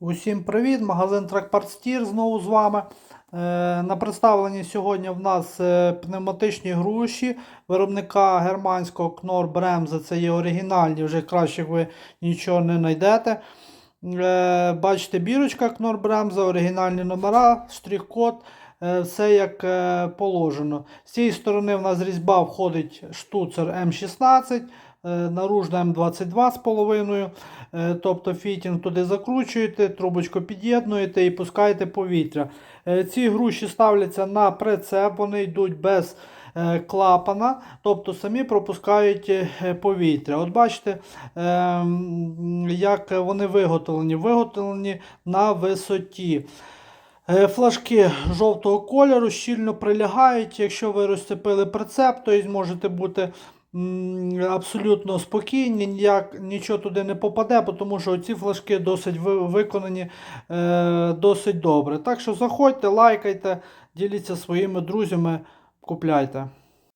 Усім привіт! Магазин Тракпарт Стір знову з вами. Е, на представленні сьогодні в нас е, пневматичні груші виробника германського Knorr Bremse. Це є оригінальні, вже краще ви нічого не знайдете. Е, бачите, бірочка Knorr Bremse, оригінальні номера, штрих-код. Все як положено. З цієї сторони в нас різьба входить штуцер М16, е, наружна М22 з половиною. Е, Тобто фітінг туди закручуєте, трубочку під'єднуєте і пускаєте повітря. Е, Ці груші ставляться на прицеп, вони йдуть без е, клапана, тобто самі пропускають е, повітря. От бачите, е, як вони виготовлені. Виготовлені на висоті. Е, Флажки жовтого кольору щільно прилягають. Якщо ви розцепили прицеп, то можете бути абсолютно спокійні, ніяк, нічого туди не попаде, тому що ці флажки досить виконані е, досить добре. Так що заходьте, лайкайте, діліться своїми друзями, купляйте.